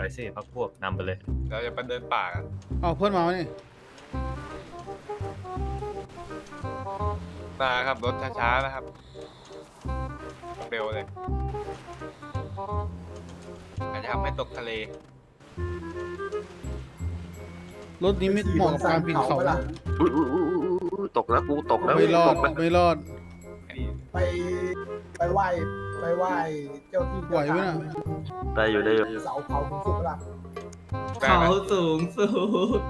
ไปสิพักพวกนำไปเลย เราจะไปเดินป่ากันเอาเพื่อนมาไหมนี่นะครับรถช้าๆนะครับ เร็วเลยอาจจะทำให้ตกทะเล รถนี้ไม่เหมาะกับการปีนเขานะอุ้ยอุ้ยอุ้ยอุ้ยอุ้ยตกแล้วกูตกแล้วไม่รอตดกแล้วไม่รอด ไป ไปไหว้ไปไหว้เจ้าที่ไหวไหมน่ะ ได้อยู่ได้อยู่เสาเขาคุณสุกละได้ไหมเขาสูงสุด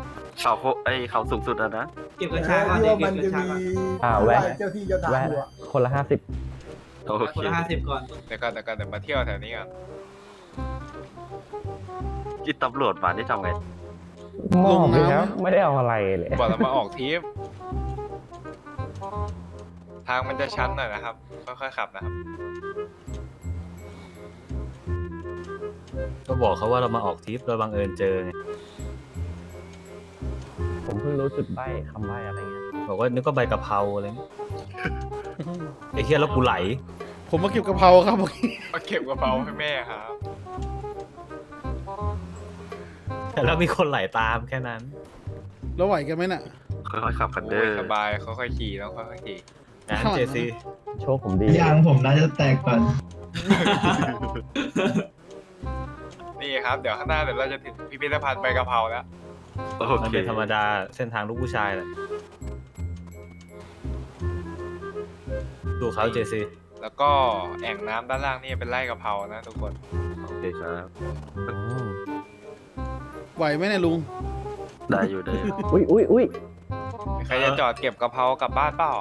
เขาโคไอยเขาสูงสุดแล้วนะ เก็บกระชาเออก่อนที่เด็กว่าเก็มับนกระจะชามีก่อนอ่าไหแวะ ว้เจ้าที่เจ้าทางแวะอยู่อะคนละห้าสิบโอคเคนละห้าสิบก่อนเดี๋ยวก่อนเดี๋ยวก่อนเดี๋ยวมาเที่ยวแถวนี้ก่อนกินตำรวจมานี่ทำไงมอบไปลงน้ำครับไม่ได้เอาอะไรเลย บอกเรามาออกทริป ทางมันจะชันหน่อยนะครับ ค่อยๆขับนะครับ ก็บอกเขาว่าเรามาออกทริปเราบังเอิญเจอไงผมเพิ่งรู้จุดใบ้คำใบ้อะไรเงี้ยบอกว่านึกว่าใบกะเพราอะไรเงี้ยไอ้เฮียแล้วกูไหล ผมมาเก็บกะเพราครับเมื่อกี้มาเก็บกระเป๋าให้แม่ครับแล้วมีคนไหลตามแค่นั้น แล้วไหวกันไหมน่ะ ค่อยๆขับกันเด้โอ้ยอสบายค่อยๆขี่แล้วค่อยๆขี่ งานข้างหลังเจซีโชคผมดียางผมน่าจะแตกก่อน นี่ครับ เดี๋ยวข้างหน้าเดี๋ยวเราจะถึงพิพิธภัณฑ์ใบกะเพราแล้ว โอมันเคเป็นธรรมดาเส้นทางลูกผู้ชายแหละดูเขาเจซีแล้วก็แอ่งน้ำด้านล่างนี่เป็นไร่กะเพรานะทุกคน โอเคครับอืมไหวไหมเนี่ยลุง ได้อยู่ได้อยู่อุ้ยอุ้ยอุ้ยใครจะจอดเก็บกะเพรากลับบ้านเปล่า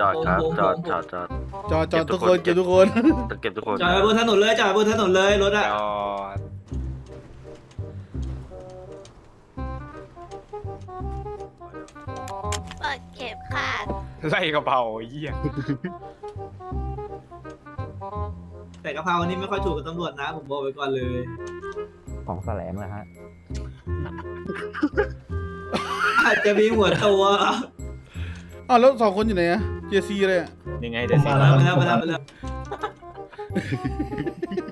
จอดครับจอดจอดจอด จอดจอดเก็บทุทุกกคคนนเก็บทุกคนจะเก็บทุกคนจอดไว้บนถนนเลยจอดไว้บนถนนเลยรถจอะอดเปิดเข็มค่ะไร่กะเพราเยี่ยแต่กะเพราวันนี้ไม่ค่อยถูกกับตำรวจนะ ผมบอกไว้ก่อนเลยของแสลงนะฮะอาจจะมีหัวตัวอ้าวแล้วสองคนอยู่ไหนอะ เจซีเลยอะยังไงเจผมซีมาไปแล้วแล้วไปแล้วไปแล้ว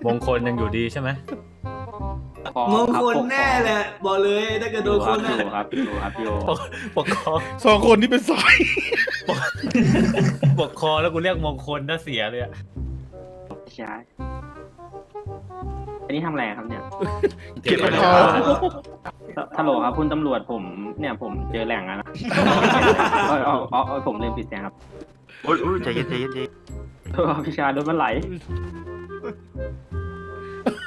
มงคลยังอยู่ดีใช่ไหมมงคลแน่แหละบอกเลยถ้าเกิดโดนคนน่ะปกปกครองสองคนที่เป็นสายปกครองแล้วกูเรียกมงคลน่าเสียเลยอะใช่ อันนี้ทำอะไรครับเนี่ยเก็บกะเพราฮัลโหลครับคุณตำรวจผมเนี่ยผมเจอแหล่งแล้วนะเออเออเออเออผมลืมปิดเสียงครับอุ้ยอุ้ยใจเย็นใจเย็นใจเย็นโทษครับพี่ชายรถมันไหล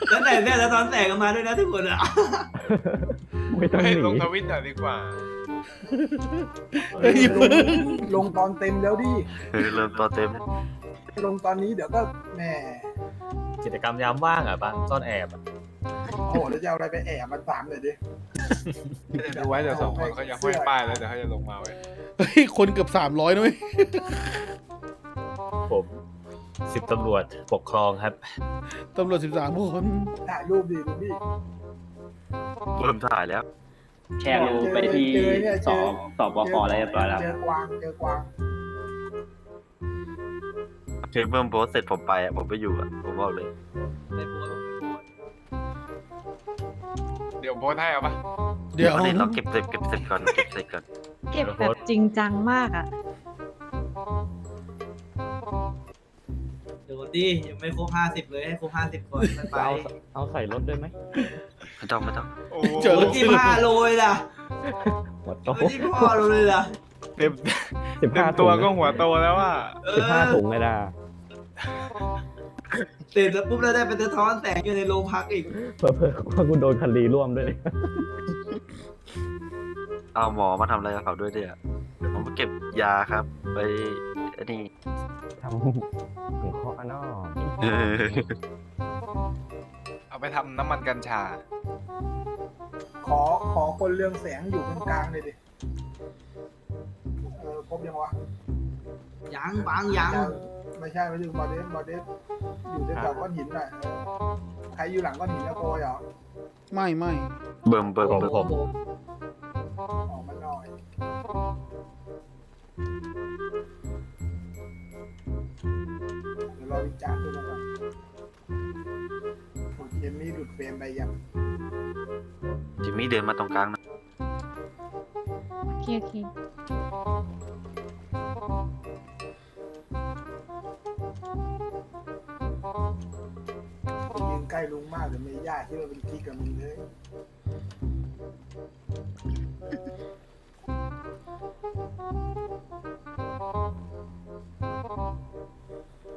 แล้วแต่เนี่ยจะตอนแตกกันมาด้วยนะทุกคนอะไม่ต้องหเฮ้ยนีลงทวิตหน่อยดีกว่า เฮ้ยลงลงตอนเต็มแล้วดิเออเริ่มตัวเต็ม ลงตอนนี้เดี๋ยวก็แหม กิจกรรมยามว่างอะบางซ่อนแอบอะโอ้โหแล้วจะเอาอะไรไปแอบมันถามเลยดิเดี๋ยวดูไว้เดี๋ยวสองคนเขาจะห้อยป้ายแล้วเดี๋ยวเขาจะลงมาไว้ยเฮ้ยคนเกือบสามร้อยนะเว้ยผมสิบตำรวจปกครองครับตำรวจสิบสามคนถ่ายรูปดีดูดิเริ่มถ่ายแล้ว แชร์รูปไปที่สอบสอบปกอะไรเรียบร้อยแล้ว เจอกวางเจอกวาง เพลงเพิ่มโพสต์เสร็จผมไปอะผมไปอยู่อะผมบอกเลยไม่ปวดเดี๋ยวโพสต์ให้เอาปะเดี๋ยวอันนี้เราเก็บเสร็จเก็บเสร็จก่อนเก็บเสร็จก่อนเก็บแบบจริงจังมากอะเดี๋ยวดิยังไม่ครบห้าสิบเลยให้ครบห้าสิบก่อนมันไปเอาเอาใส่รถด้วยไหมไม่ต้องไม่ต้องโอ้เจอรแล้ถวที่ห้าโลเลยล่ะหัวโตรถที่พ่อโลเลยล่ะเต็มสิบเต็ห้ามตัวถุงก็หัวโตแล้วอะเอสิบห้าอถุงเลยนะ เสร็จแล้วปุ๊บแล้วได้เป็นสะท้อนแสงอยู่ในโรงพักอีก เพื่อเพื่อว่ากูโดนคดีร่วมด้วยเนี่ยเอาหมอมาทำอะไรกับเขาด้วยเนี่ยเดี๋ยวผมไปเก็บยาครับ ไปอันนี้ทำหัวข้อนอกเออเอาไปทำน้ำมันกัญชา ขอขอคนเรืองแสงอยู่ตรงกลางเลยดิ เออครบยังวะ ยังบางยังไม่ใช่ไม่ใช่บอดเดสบอดเดสอยู่แถวก้อนหินน่ะเออใครอยู่หลังก้อนหินแล้วโกยเหรอไม่ไม่เบิ่มเบิ่มผมเบิ่มผมออกมาหน่อยเดี๋ยวรอวิจารณ์ด้วยก่อนโหเกมนี้หลุดเฟรมไปยังมี่เดินมาตรงกลางนะโอเคโอเค ใกล้ลุงมากเดี๋ยวเมย่าที่เราเป็นกิ๊กกับมึงเลย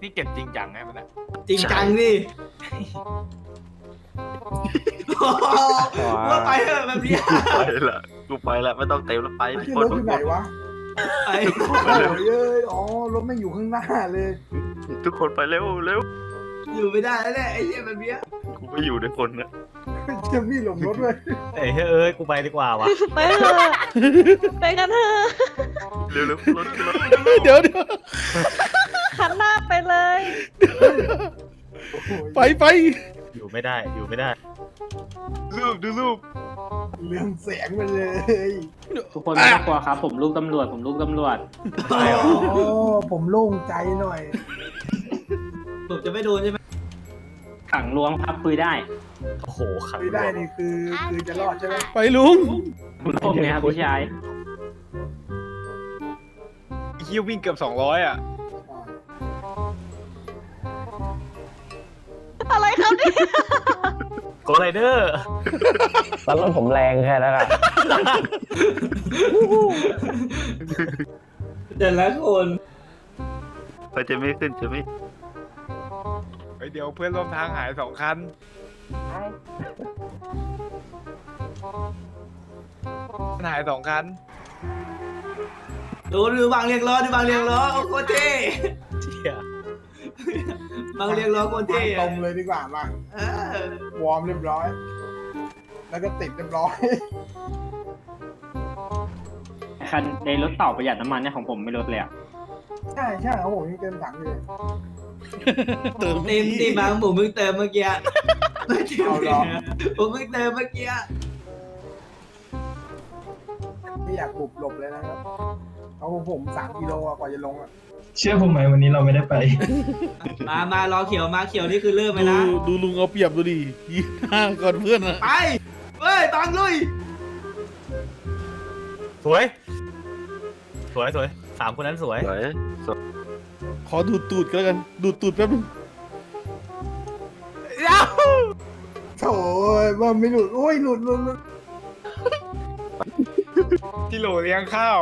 นี่เก็บจริงจังไงมันอะจริงจังดิว่าไปเถอะแบบเนี้ยไปละกูไปละไม่ต้องเต็มแล้วไปทุกที่คนรถอยู่ไหนวะไปโอ้ยเอ้ยอ๋อรถไม่งอยู่ข้างหน้าเลย ทุกคนไปเร็วเร็ว อยู่ไม่ได้แล้วแหละไอ้เหี้ยแบบเนี้ยกูไม่อยู่ด้วยคนนะเจมี่หลงรถเลยเอ้ยเอ้ยกูไปดีกว่าวะไปเถอะไปกันเถอะเร็วเร็วรถขึ้นรถเดี๋ยวเดี๋ยวหันหน้าไปเลยโอ้โหไปไปอยู่ไม่ได้อยู่ไม่ได้รูปดูรูปเรื่องแสงไปเลย ทุกคนไม่ต้องกลัวครับ ผมลูกตำรวจ ผมลูกตำรวจอ๋อผมโล่งใจหน่อย ผมจะไม่โดนใช่ไหม ขังรวมครับคุยได้โอ้โหขังไม่ได้นี่คือคือจะรอดใช่ไหมไปลุงคุณผมเนี่ยครับพี่ชาย ไอ้เฮียวิ่งเกือบสองร้อยอะอะไรครับเนี่ยโกไรเดอร์แล้วรถผมแรงแค่นั้นอะแต่ละคนไปเจะไม่ขึ้นเจะไม่ เฮ้ยเดี๋ยวเพื่อนร่วมทางหายสองคันหายสองคัน ดูดูบางเรียงล้อดูบางเรียงล้อโคตรเท่เชี่ยบางเรียงล้อโคตรเท่ตรอะงเลยดีกว่ามาเออวอร์มเรียบร้อย แล้วก็ติดเรียบร้อย คันในรถเต่าประหยัดน้ำมันเนี่ยของผมไม่ลดเลยอะใช่ใช่เอาผมยังเต็มถังอยู่เลย เติมเต็มที่บางผมเพิ่งเติมเมื่อกี้เอาเหรอ ผมเพิ่งเติมเมื่อกี้ไม่อยากบุบหลบเลยนะครับเอาของผมสามกิโลอะกว่าจะลงอะเชื่อผมไหมวันนี้เราไม่ได้ไป มามารอเขียวมาเขียวนี่คือเริ่มไหมดูนะดูลุงเอาเปรียบดูดิยี่ห้าก่อนเพื่อนนะไปเฮ้ยบางลุยสวย สวยสวยสามคนนั้นสวย สวยสวย ขอดูดตูดกันแล้วกัน ดูดตูดแป๊บนึงโถ่ว่าไม่หลุดโอ้ยหลุดหลุดหลุดที่โหลเลี้ยงข้าว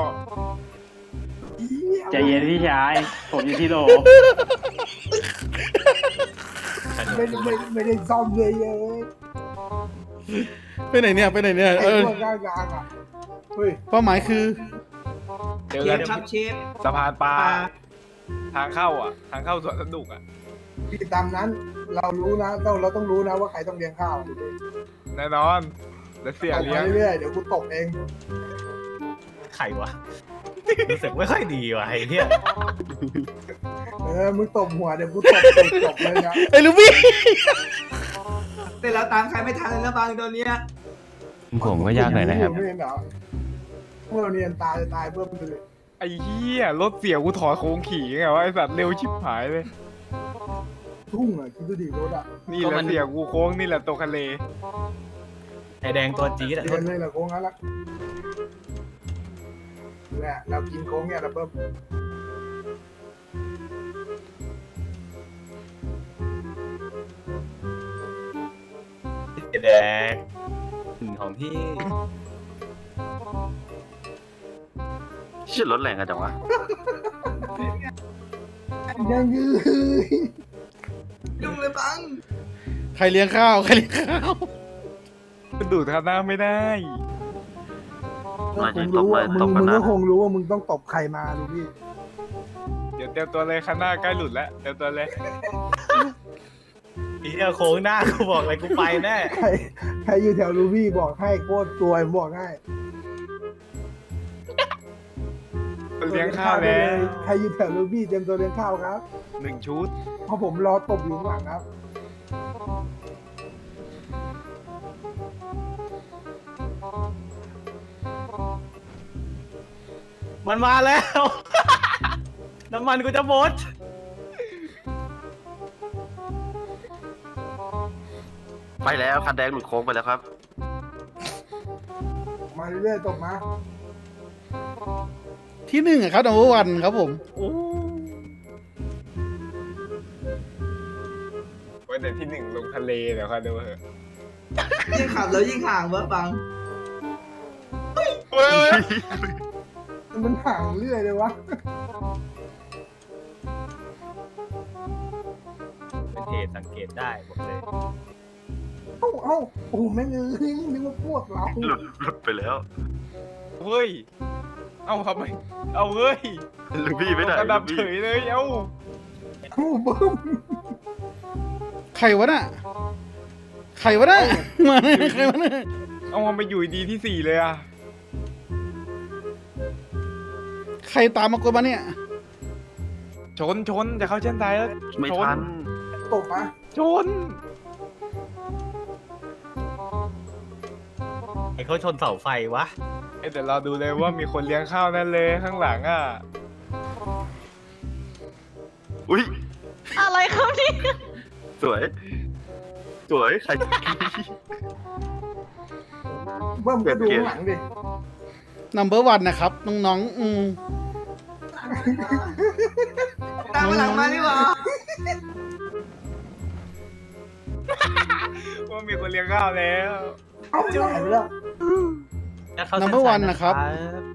เหี้ยใจเย็นพี่ชาย ผมอยู่ที่โลไม่ได้ไม่ได้ไม่ได้ซ่อมเลยเอ้ยไปไหนเนี่ยไปไหนเนี่ยไอ้เออพวกกลางกลางๆอะเฮ้ยเป้าหมายคือเจอเชกันฟครับเชฟสะพานปลาปลา ทางเข้าอะ ทางเข้าสวนสนุกอะพี่ตามนั้นเรารู้นะต้องเราต้องรู้นะว่าใครต้องเลี้ยงข้าวดูดิแน่นอนแล้วเสียตกเลี้ยงไปเรื่อยๆเดี๋ยวกูตกเองใครวะรู้สึกไม่ค่อยดีว่ะไอ้เหี้ยเออมึงตบหัวเดี๋ยวกูตบตบตบเลยนะไอ้ลูกพี่แต่เราตามใครไม่ทันเลยนะบางตัวเนี้ยผมก็ยากหน่อยนะครับไม่เห็นเหรอพวกเราเนียนตายจะตายเพิ่มไปเลย ไอ้เหี้ยรถเสียกูถอดโค้งขี่ไงวะไอสัตว์เร็วชิบหายเลย ทุ่งอะคิดดูดิรถอะนี่แหละเสียกูโค้งนี่แหละตัวทะเลไอแดงตัวจี๊ดอะเรียนเลยเหรอโค้งนั้นละเนี่ยเรากินโค้งเนี่ยเราเพิ่มไอแดงของพี่ ชื่อรถแรงกันจังวะยังยืยยุ่งเลยบังใครเลี้ยงข้าว ใครเลี้ยงข้าวมันดูดข้างหน้าไม่ได้มาคจะงตกรู้มาว่ามึตงกมึกันงนะก็คงรู้ว่ามึงต้องตบใครมาดูพี่เดี๋ยวเตรียมตัวเลยข้างหน้าใกล้หลุดแล้วเตรียมตัวเลยไอ้เหี้ยโค้งหน้ากูบอกเลยกูไปแน่ใครใครอยู่แถวรูบี้บอกให้โคตรตัวยผมบอกให้ มันเลี้ยงข้าวแล้ว ใครอยู่แถวรูบี้เตรียมตัวเลี้ยงข้าวครับ หนึ่งชุด เพราะผมรอตบอยู่ข้างหลังครับ มันมาแล้ว น้ำมันกูจะหมด ไปแล้วคันแดงหลุดโค้งไปแล้วครับ มาเรื่อยๆตบมา ที่หนึ่งอะครับนัมเบอร์วันครับผมไว้แต่ที่หนึ่งลงทะเลเดี๋ยวค่อยดูเถอะยิ่งขับแล้วยิ่งห่างเว้ยบังเฮ้ยมันห่างเรื่อยเลยวะเป็นเหตุสังเกตได้บอกเลยเอ้าเอ้าโอ้โหแม่งเอ้ยนึกว่าพวกเราหลุดหลุดไปแล้ว เฮ้ย เอาทำไมเอาเฮ้ยลูกพี่ไม่ได้กระดับลูกเฉพี่ยเลยเอ้าเอ้าบึ้มใครวะน่ะใครวะน่ะมาเนี่ยใครวะน่ะเอามาไปอยู่ดีที่สี่เลยอะใครตามมากดมาเนี่ย ชนชนจะเข้าเส้นตายแล้วไม่ชทันตบมาชนไอ้เขาชนเสาไฟวะเอ้ยเดี๋ยวเราดูเลยว่ามีคนเลี้ยงข้าวนั่นเลยข้างหลังอะ อุ้ยอะไรครับเนี่ยสวย สวยใคร เบิ้มก็ดูข้างหลังดินัมเบอร์วันนะครับ น้องๆอืมตามมาหลังมาดีกว่าว่ามีคนเลี้ยงข้าวแล้ว เอ้าหายไปแล้ว แล้วเขานัมเบอร์วันนะครับเส้นชัย